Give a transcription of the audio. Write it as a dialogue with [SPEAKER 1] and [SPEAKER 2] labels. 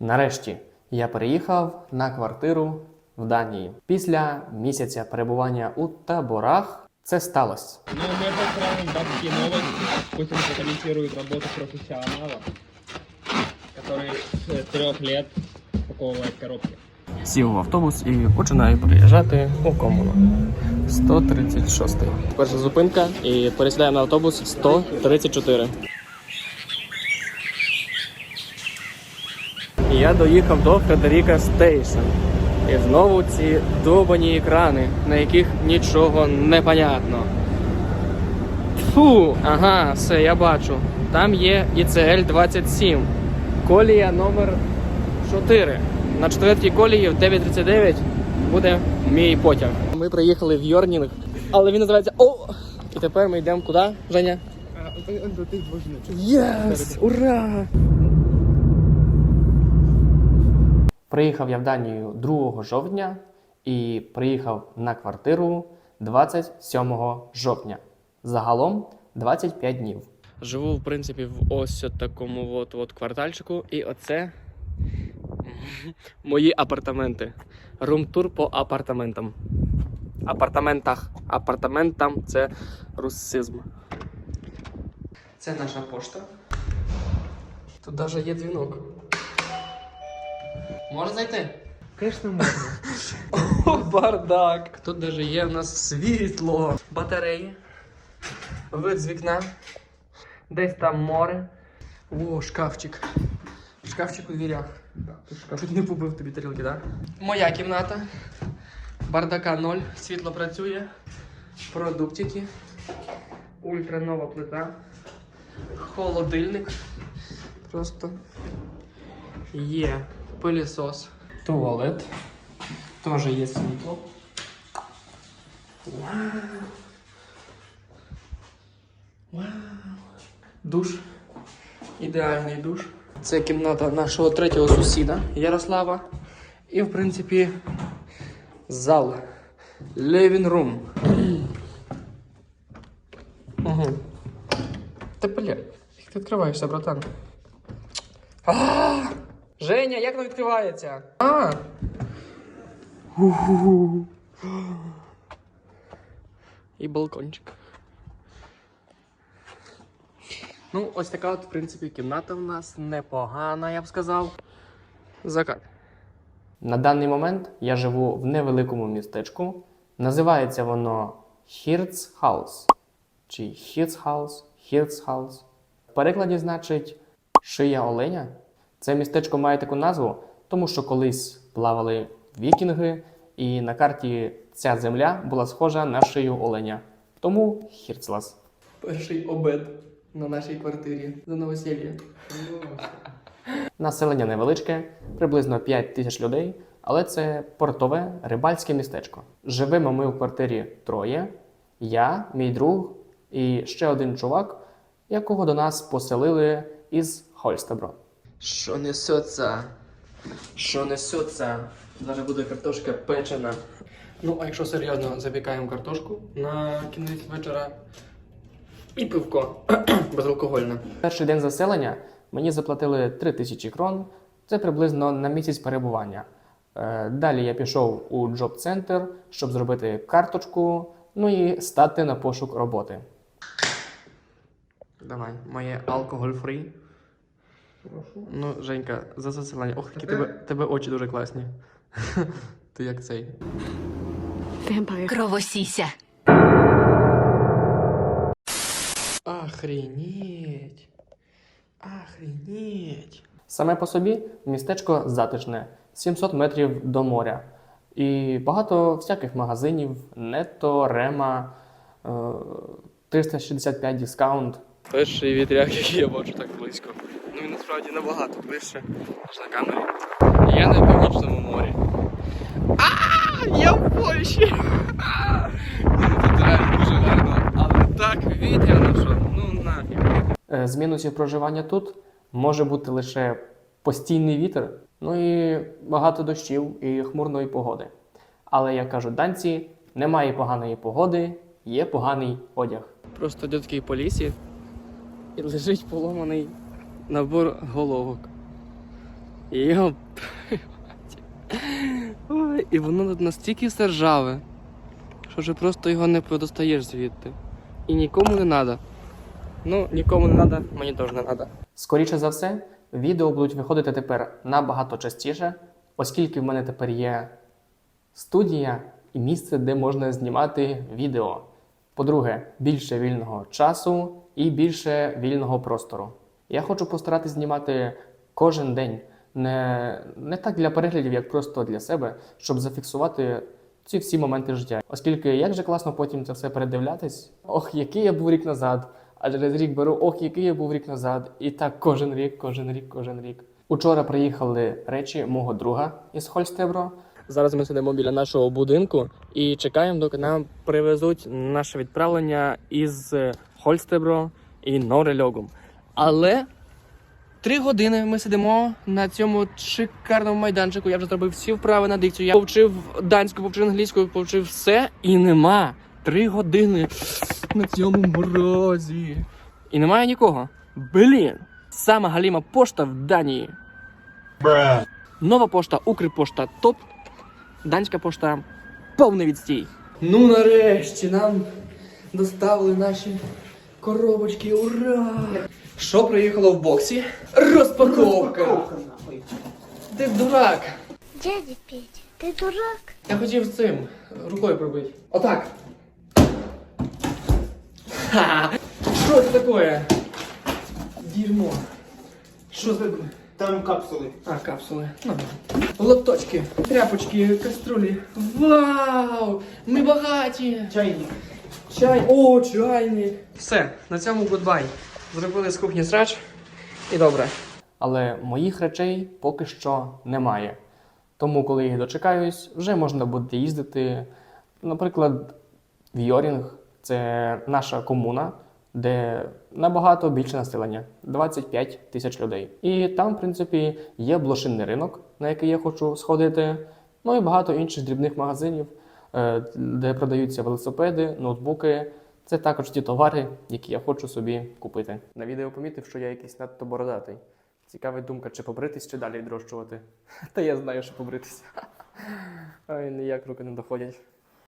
[SPEAKER 1] Нарешті я переїхав на квартиру в Данії. Після місяця перебування у таборах це сталося.
[SPEAKER 2] Ну, мы поздравим бабки новости. Пусть они прокомментируют работу профессионала, который с трех лет упаковывает коробки.
[SPEAKER 1] Сів в автобус і починаю приїжджати у комуну. 136. Перша зупинка і пересідаємо на автобус 134. Я доїхав до Фредеріка Стейшн. І знову ці довбані екрани, на яких нічого не понятно. Фу, ага, все, я бачу. Там є ICL 27. Колія номер 4. На четвертій колії в 9.39 буде мій потяг. Ми приїхали в Йорнінг, але він називається О! І тепер ми йдемо куди, Женя? Єс! Ура! Приїхав я в Данію 2 жовтня і приїхав на квартиру 27 жовтня. Загалом 25 днів. Живу, в принципі, в ось такому от, от квартальчику, і оце мої апартаменти. Румтур по апартаментам. Апартаментах. Апартаментам це русизм. Це наша пошта. Тут навіть є дзвінок. Можна зайти?
[SPEAKER 2] Конечно, можно.
[SPEAKER 1] О, бардак. Тут даже є у нас світло, батареї, вид з вікна, десь там море. О, шкафчик. Шкафчик у дверях. Чуть не побив тобі тарілки, так? Моя кімната. Бардака ноль, світло працює, продуктики, ультранова плита, холодильник. Просто є пилісос. Туалет. Теж є світло. Вау. Вау. Душ. Ідеальний душ. Це кімната нашого третього сусіда Ярослава. І, в принципі, зал. Living room. Угу. Та бля, як ти відкриваєшся, братан? А! Женя, як воно відкривається? А! І балкончик. Ну, ось така от, в принципі, кімната в нас непогана, я б сказав. Закат. На даний момент я живу в невеликому містечку. Називається воно Хірцхаус. Чи Хірцхаус, Хірцхаус. В перекладі значить шия оленя. Це містечко має таку назву, тому що колись плавали вікінги, і на карті ця земля була схожа на шию оленя. Тому Хірцлас. Перший обед на нашій квартирі за новосілля. Населення невеличке, приблизно 5 тисяч людей, але це портове рибальське містечко. Живемо ми в квартирі троє: я, мій друг і ще один чувак, якого до нас поселили із Хольстебро. Що несеться? Що несеться? Зараз буде картошка печена. Ну, а якщо серйозно, запікаємо картошку на кінець вечора і пивко безалкогольне. Перший день заселення мені заплатили 3 тисячі крон. Це приблизно на місяць перебування. Е, Далі я пішов у джоб-центр, щоб зробити карточку, ну і стати на пошук роботи. Давай, моє алкоголь фрі. Ну, Женька, за заселення. Ох, які тебе, тебе очі дуже класні. Ти як цей.
[SPEAKER 3] Кровосіся.
[SPEAKER 1] Охренеть. Охренеть. Саме по собі містечко затишне, 700 метрів до моря. І багато всяких магазинів, нетто, рема, е, 365 дискаунт. Перший вітряк, який я бачу так близько. Ну він насправді набагато ближче, ніж на камері. Я на північному морі. А, я в Польщі! Тут реально дуже гарно, але так вітряно, що ну нафіг. Е, З мінусів проживання тут може бути лише постійний вітер, ну і багато дощів і хмурної погоди. Але як кажуть данці, немає поганої погоди, є поганий одяг. Просто йде такий по лісі і лежить поломаний набор головок. Йоп. І воно настільки все ржаве, що вже просто його не подостаєш звідти. І нікому не треба. Ну, нікому не треба, мені теж не треба. Скоріше за все, відео будуть виходити тепер набагато частіше, оскільки в мене тепер є студія і місце, де можна знімати відео. По-друге, більше вільного часу і більше вільного простору. Я хочу постаратись знімати кожен день, не, не так для переглядів, як просто для себе, щоб зафіксувати ці всі моменти життя. Оскільки як же класно потім це все передивлятись. Ох, який я був рік назад, а через рік беру, ох, який я був рік назад. І так кожен рік, кожен рік, кожен рік. Учора приїхали речі мого друга із Хольстебро. Зараз ми сидимо біля нашого будинку і чекаємо, доки нам привезуть наше відправлення із Хольстебро і Норельогом. Але три години ми сидимо на цьому шикарному майданчику. Я вже зробив всі вправи на дикцію. Я повчив данську, повчив англійську, повчив все і нема. Три години на цьому морозі. І немає нікого. Блін! Сама галіма пошта в Данії. Нова пошта, Укрпошта топ. Данська пошта повний відстій. Ну нарешті нам доставили наші коробочки. Ура! Що приїхало в боксі? Розпаковка! Ти дурак!
[SPEAKER 3] Дядя Петя, ты дурак?
[SPEAKER 1] Я хотів цим рукою пробити. Отак. Ха! Що це таке? Дерьмо. Що це таке?
[SPEAKER 4] Там капсули.
[SPEAKER 1] А, капсули. Ну, лоточки, тряпочки, каструлі. Вау! Ми багаті!
[SPEAKER 4] Чайник.
[SPEAKER 1] Чай. О, чайник. Все, на цьому гудбай. Зробили з кухні срач і добре. Але моїх речей поки що немає. Тому, коли їх дочекаюсь, вже можна буде їздити, наприклад, в Йорінг. Це наша комуна, де набагато більше населення 25 тисяч людей. І там, в принципі, є блошинний ринок, на який я хочу сходити. Ну і багато інших дрібних магазинів, де продаються велосипеди, ноутбуки. Це також ті товари, які я хочу собі купити. На відео помітив, що я якийсь надто бородатий. Цікава думка, чи побритись, чи далі відрощувати. Та я знаю, що побритись. Ой, ніяк руки не доходять.